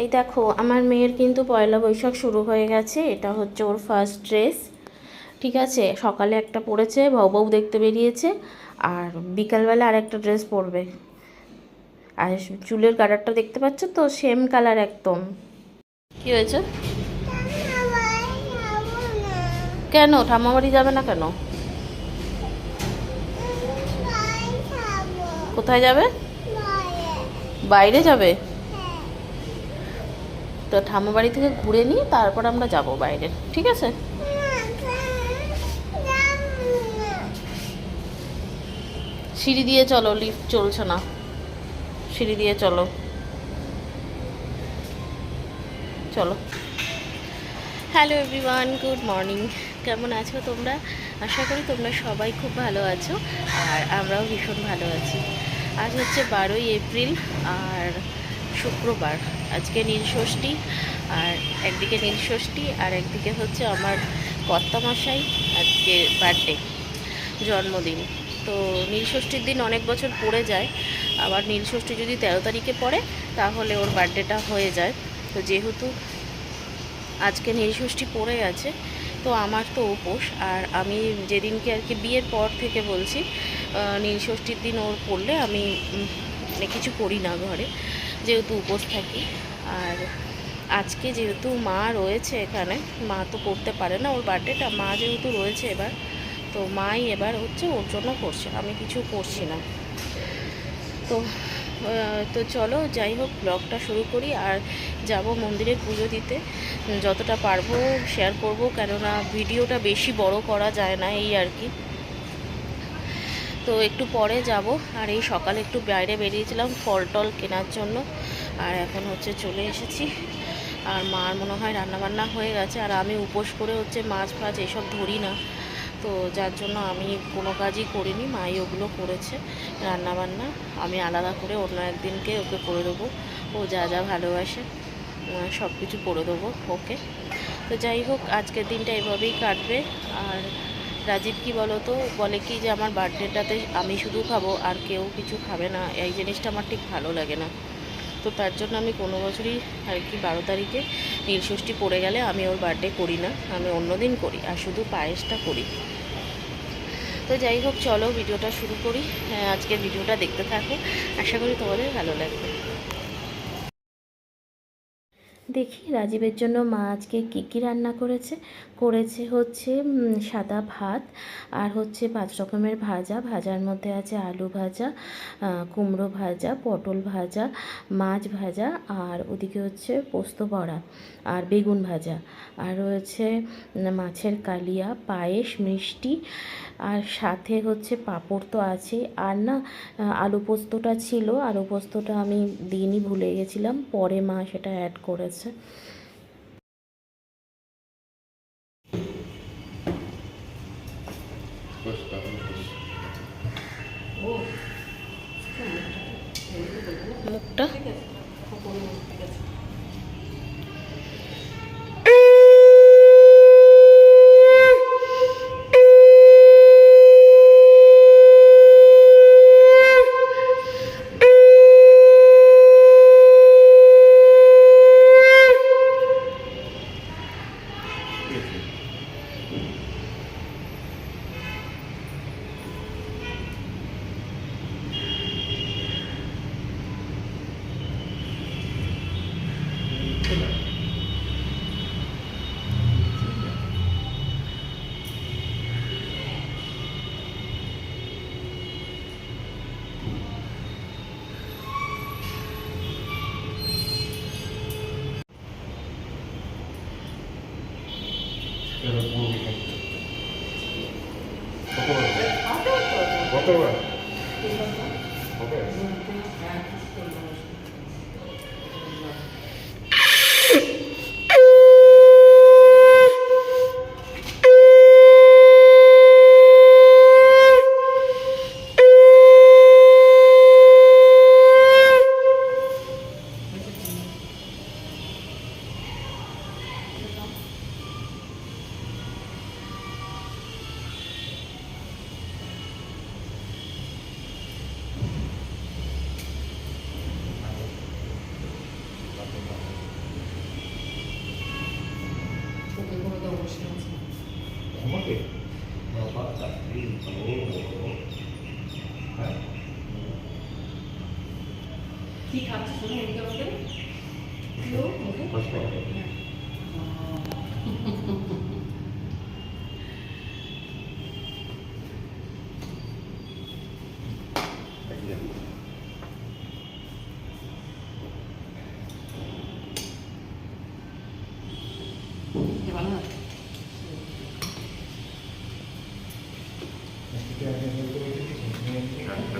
এই দেখো, আমার মেয়ের কিন্তু পয়লা বৈশাখ শুরু হয়ে গেছে, এটা হচ্ছে ওর ফার্স্ট ড্রেস ঠিক আছে? সকালে একটা পরেছে, বউ বউ দেখতে বেরিয়েছে, আর বিকালবেলা আর একটা ড্রেস পরবে। আর চুলের কালারটা দেখতে পাচ্ছ তো? সেম কালার একদম। কি হয়েছে? কেন? ঠাম্মা বাড়ি যাবে না কেন? কোথায় যাবে? বাইরে যাবে? তো ঠাম্মা বাড়ি থেকে ঘুরে নিই, তারপর আমরা যাব বাইরে। ঠিক আছে? সিঁড়ি দিয়ে চলো লিফট চলছে না। সিঁড়ি দিয়ে চলো। চলো। হ্যালো এভরিওয়ান গুড মর্নিং কেমন আছো তোমরা? আশা করি তোমরা সবাই খুব ভালো আছো, আর আমরাও ভীষণ ভালো আছি। আজ হচ্ছে বারোই এপ্রিল, আর শুক্রবার। আজকে নীলষষ্ঠী আর একদিকে নীলষষ্ঠী আর একদিকে হচ্ছে আমার কর্তামশাই আজকে বার্থডে জন্মদিন। তো নীলষষ্ঠীর দিন অনেক বছর পড়ে যায়, আবার নীলষষ্ঠী যদি তেরো তারিখে পড়ে, তাহলে ওর বার্থডেটা হয়ে যায়। তো যেহেতু আজকে নীলষষ্ঠী পড়ে আছে, তো আমার তো উপোস, আর আমি যেদিনকে আর কি বিয়ের পর থেকে বলছি নীলষষ্ঠীর দিন ওর পড়লে আমি মানে কিছু করি না ঘরে। যেহেতু উপোস থাকি, আর আজকে যেহেতু মা রয়েছে এখানে, মা তো করতে পারে না ওর বার্থডেটা, মা যেহেতু রয়েছে এবার, তো মাই এবার হচ্ছে ওর জন্য করছে, আমি কিছু করছি না। তো তো চলো যাই হোক, ব্লগটা শুরু করি আর যাব মন্দিরে পুজো দিতে। যতটা পারব শেয়ার করব, কেননা ভিডিওটা বেশি বড় করা যায় না এই আর কি। তো একটু পরে যাব। আর এই সকালে একটু বাইরে বেরিয়েছিলাম ফল টল কেনার জন্য। আর এখন হচ্ছে চলে এসেছি। আর মার মনে হয় রান্নাবান্না হয়ে গেছে। আর আমি উপোস করে হচ্ছে মাছ ফাছ এসব ধরি না। তো যার জন্য আমি কোনো কাজই করিনি। মাই ওগুলো করেছে রান্নাবান্না। আমি আলাদা করে অন্য একদিনকে ওকে করে দেবো। ও যা যা ভালোবাসে সব কিছু করে দেবো ওকে। তো যাই হোক, আজকের দিনটা এভাবেই কাটবে। আর রাজীব কি বলো তো? বলে কি যে আমার বার্থডেটাতে আমি শুধু খাব আর কেউ কিছু খাবে না। এই জিনিসটা আমার ঠিক ভালো লাগে না। তো তার জন্য আমি কোনো বছরই আর কি বারো তারিখে নীলষষ্ঠী পড়ে গেলে আমি ওর বার্থডে করি না। আমি অন্য দিন করি আর শুধু পায়েসটা করি। তো যাই হোক চলো ভিডিওটা শুরু করি। হ্যাঁ, আজকের ভিডিওটা দেখতে থাকো। আশা করি তোমাদের ভালো লাগবে। দেখি রাজীবের জন্য মা আজকে কী কী রান্না করেছে? করেছে হচ্ছে সাদা ভাত আর হচ্ছে পাঁচ রকমের ভাজা। ভাজার মধ্যে আছে আলু ভাজা কুমড়ো ভাজা, পটল ভাজা, মাছ ভাজা আর ওদিকে হচ্ছে পোস্ত বড়া আর বেগুন ভাজা। আর রয়েছে মাছের কালিয়া, পায়েস, মিষ্টি আর সাথে হচ্ছে পাঁপড় তো আছে আর না আলু পোস্তটা ছিল। আলু পোস্তটা আমি দিনই ভুলে গেছিলাম। পরে মা সেটা অ্যাড করেছে। 对。Okay. কি খাচ্ছিস শোনো এদিকে আমাকে তুইও মুখে কষ্ট হবে। এবার না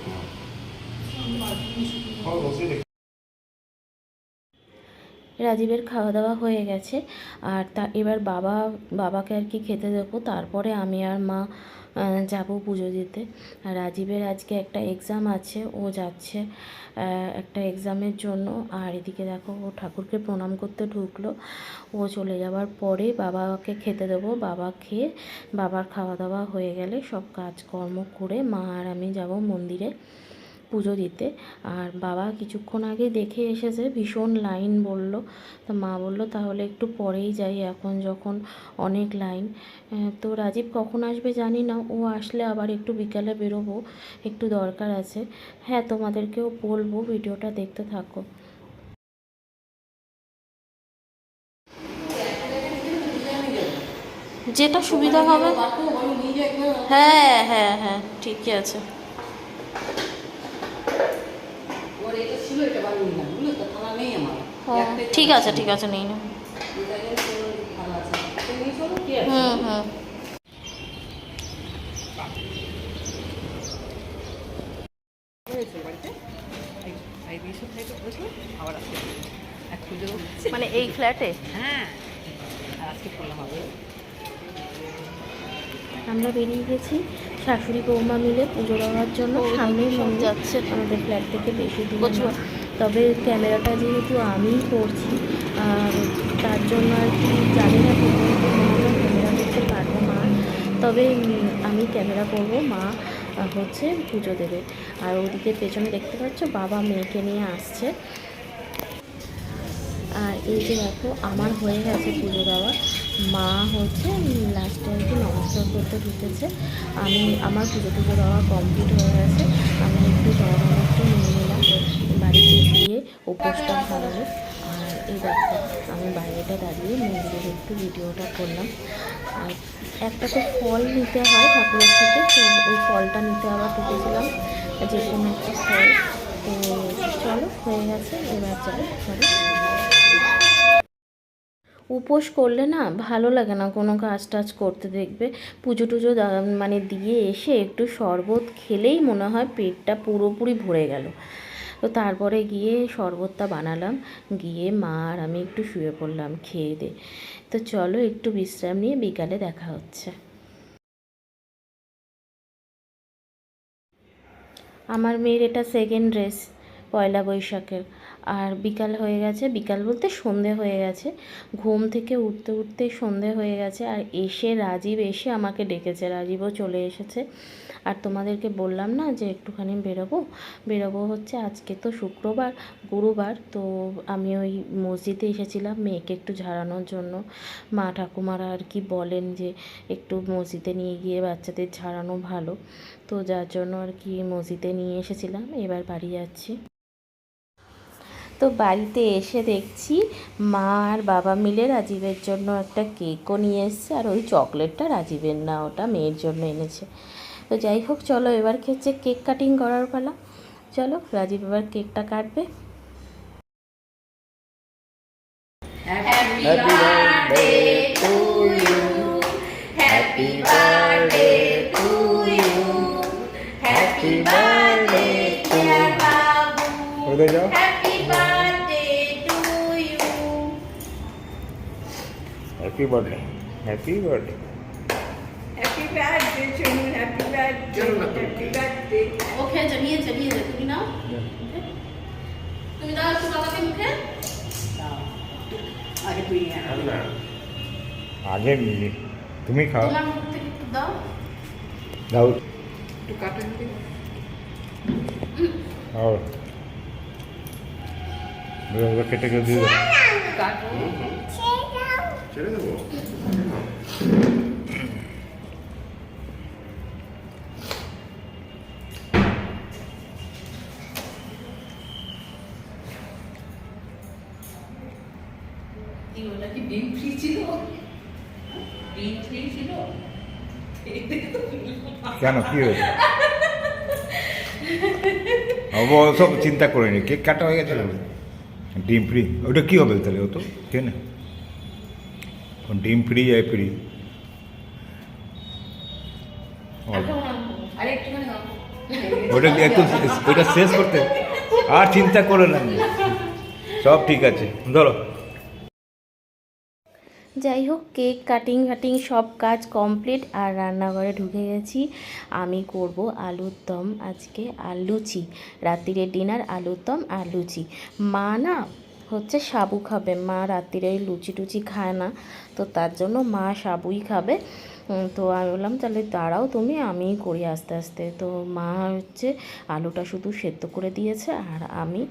খাও, বসে দেখি। রাজীবের খাওয়া দাওয়া হয়ে গেছে। আর তা, এবার বাবা, বাবাকে আর কি খেতে দেবো, তারপরে আমি আর মা যাব পুজো দিতে। রাজীবের আজকে একটা এক্সাম আছে, ও যাচ্ছে একটা এক্সামের জন্য। আর এদিকে দেখো, ও ঠাকুরকে প্রণাম করতে ঢুকলো। ও চলে যাওয়ার পরে বাবাকে খেতে দেবো। বাবা খেয়ে, বাবার খাওয়া দাওয়া হয়ে গেলে সব কাজকর্ম করে মা আর আমি যাব মন্দিরে। পুজো দিতে। আর বাবা কিছুক্ষণ আগে দেখে এসেছে, ভীষণ লাইন বলল। তো মা বলল, তাহলে একটু পরেই যাই, এখন যখন অনেক লাইন। তো রাজীব কখন আসবে জানি না, ও আসলে আবার একটু বিকালে বেরোবো, একটু দরকার আছে। হ্যাঁ তোমাদেরকেও বলব, ভিডিওটা দেখতে থাকো। যেটা সুবিধা হবে। হ্যাঁ হ্যাঁ হ্যাঁ ঠিকই আছে ওর এটা ছিল এটা বার নিলাম বুঝলো তো থালা নেই আমার ও, একটাই ঠিক আছে ঠিক আছে নিয়ে চলো হুম হুম। মানে এই ফ্ল্যাটে? হ্যাঁ আজকে করলাম হবে আমরা বেরিয়ে গেছি শাশুড়ি বৌমা মিলে পুজো দেওয়ার জন্য। সামনেই মন্দির। যাচ্ছে। আমাদের ফ্ল্যাট থেকে বেশি দূর তবে ক্যামেরাটা যেহেতু আমিই করছি তার জন্য আর কি জানি না ক্যামেরা করতে পারব মা। তবে আমি ক্যামেরা করব, মা হচ্ছে পুজো দেবে। আর ওদিকে পেছনে দেখতে পাচ্ছ বাবা মেয়েকে নিয়ে আসছে। আর এই যে দেখো, আমার হয়ে গেছে পুজো দেওয়া। মা হচ্ছে লাস্টে আর কি নমস্কার করতে ঢুকেছে। আমি, আমার পুজো টুজো দেওয়া কমপ্লিট হয়ে গেছে। আমি একটু জল একটু নিয়ে বাড়িতে গিয়ে উপোসটা ভালো আর এই দেখো, আমি বাইরেটা দাঁড়িয়ে মন্দিরের একটু ভিডিওটা করলাম। আর একটা তো ফল নিতে হয় ঠাকুরের থেকে, তো ওই ফলটা নিতে আবার ঢুকেছিলাম যে কোনো একটা ফল। তো চলো, হয়ে গেছে, এবার চলো চলো উপোস করলে না ভালো লাগে না, কোনো কাজ টাজ করতে দেখবে। পুজো টুজো মানে দিয়ে এসে একটু শরবত খেলেই মনে হয় পেটটা পুরোপুরি ভরে গেল। তো তারপরে গিয়ে শরবতটা বানালাম। গিয়ে মা আর আমি একটু শুয়ে পড়লাম খেয়ে দে। তো চলো একটু বিশ্রাম নিয়ে বিকালে দেখা হচ্ছে। আমার মেয়ের এটা সেকেন্ড ড্রেস পয়লা বৈশাখের। আর বিকাল হয়ে গেছে। বিকাল বলতে সন্ধে হয়ে গেছে। ঘুম থেকে উঠতে উঠতে সন্ধে হয়ে গেছে আর এসে রাজীব এসে আমাকে ডেকেছে। রাজীবও চলে এসেছে। আর তোমাদেরকে বললাম না যে একটুখানি বেরোবো? বেরোবো হচ্ছে আজকে তো শুক্রবার, গুরুবার। তো আমি ওই মসজিদে এসেছিলাম মেয়েকে একটু ঝাড়ানোর জন্য। মা ঠাকুমারা আর কি বলেন যে একটু মসজিদে নিয়ে গিয়ে বাচ্চাদের ঝাড়ানো ভালো। তো যার জন্য আর কি মসজিদে নিয়ে এসেছিলাম। এবার বাড়ি যাচ্ছি। তো বাড়িতে এসে দেখছি মা আর বাবা মিলে রাজীবের জন্য একটা কেকও নিয়ে এসছে আর ওই চকলেটটা রাজীবের না ওটা মেয়ের জন্য এনেছে তো যাই হোক চলো এবার খেচ্ছে কেক কাটিং করার পালা চলো রাজীব এবার কেকটা কাটবে happy Happy birthday to you. Happy birthday to you. Happy birthday to you. কোথায় যাও happy birthday happy birthday happy birthday Chunu happy birthday happy birthday ওকে জানিয়ে জানিয়ে তুমি নাও তুমি দাও একটু বাবাকে মুখে আগে তুই নিয়ে আয়। আগে মিলি তুমি খাও তোমার মুখ থেকে একটু দাও দাও একটু কাটা দিবি খাও ওগুলো কেটে কেটে দিয়ে দাও কাটো কেন? কি হয়েছে? ও সব চিন্তা করিনি। কেক কাটা হয়ে গেছে? ডিম ফ্রি। ওটা কি হবে তাহলে ও তো? কেন? ডিম ফ্রি আই ফ্রি ওটা একটু ওটা শেষ করতে? আর চিন্তা করে না। সব ঠিক আছে। ধরো। যাই হোক কেক কাটিং ফাটিং সব কাজ কমপ্লিট আর রান্নাঘরে ঢুকে গেছি। আমি করব আলুর দম আজকে আর লুচি রাত্রিরের ডিনার আলুর দম আর লুচি মা না হচ্ছে সাবু খাবে। মা রাত্রিরে লুচি টুচি খায় না, তো তার জন্য মা সাবুই খাবে। তো আমি বললাম, তাহলে দাঁড়াও তুমি, আমিই করি আস্তে আস্তে। তো মা হচ্ছে আলুটা শুধু সেদ্ধ করে দিয়েছে, আর আমি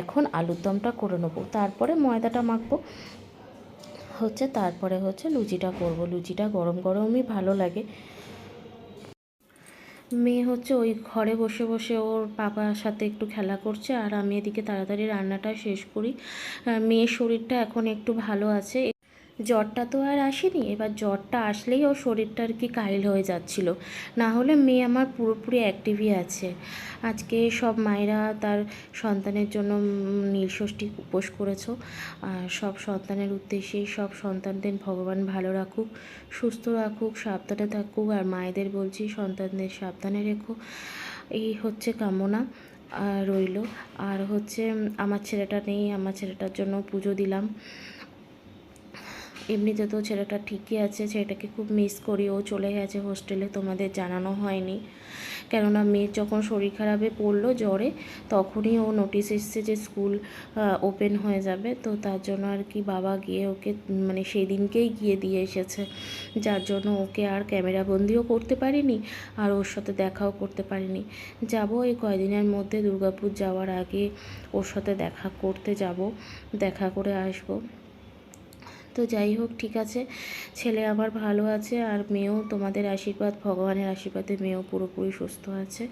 এখন আলুর দমটা করে নেব। তারপরে ময়দাটা মাখবো। হচ্ছে তারপরে হচ্ছে লুচিটা করব। লুচিটা গরম গরমই ভালো লাগে। মেয়ে হচ্ছে ওই ঘরে বসে বসে ওর বাবার সাথে একটু খেলা করছে আর আমি এদিকে তাড়াতাড়ি রান্নাটা শেষ করি। মেয়ের শরীরটা এখন একটু ভালো আছে। জ্বরটা তো আর আসেনি, এবার জ্বরটা আসলেই ওর শরীরটা আর কি কাইল হয়ে যাচ্ছিল। না হলে মেয়ে আমার পুরোপুরি অ্যাক্টিভই আছে। আজকে সব মায়েরা তার সন্তানের জন্য নীলষষ্ঠী উপোস করেছ। আর সব সন্তানের উদ্দেশ্যে সব সন্তানদের ভগবান ভালো রাখুক, সুস্থ রাখুক, সাবধানে থাকুক। আর মায়েদের বলছি সন্তানদের সাবধানে রেখো। এই হচ্ছে কামনা রইল। আর হচ্ছে, আমার ছেলেটা নেই, আমার ছেলেটার জন্য পুজো দিলাম। এমনিতে তো ছেলেটা ঠিকই আছে, ছেলেটাকে খুব মিস করি, ও চলে গেছে হোস্টেলে তোমাদের জানানো হয়নি। কেননা মেয়ের যখন শরীর খারাপে পড়ল জ্বরে, তখনই ও নোটিশ এসছে যে স্কুল ওপেন হয়ে যাবে। তো তার জন্য আর কি বাবা গিয়ে ওকে মানে সেই দিনকেই গিয়ে দিয়ে এসেছে। যার জন্য ওকে আর ক্যামেরাবন্দিও করতে পারিনি, আর ওর সাথে দেখাও করতে পারিনি। যাব এই কয়দিনের মধ্যে দুর্গাপুর যাওয়ার আগে, ওর সাথে দেখা করতে যাব, দেখা করে আসব। তো যাই হোক, ঠিক আছে। ছেলে আমার ভালো আছে, আর মেয়েও তোমাদের আশীর্বাদ, ভগবানের আশীর্বাদে মেয়েও পুরোপুরি সুস্থ আছে।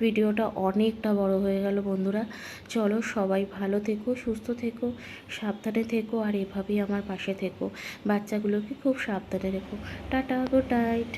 ভিডিওটা অনেকটা বড় হয়ে গেল বন্ধুরা। চলো সবাই ভালো থেকো, সুস্থ থেকো, সাবধানে থেকো, আর এভাবেই আমার পাশে থেকো। বাচ্চাগুলোকে খুব সাবধানে রেখো। Tata good night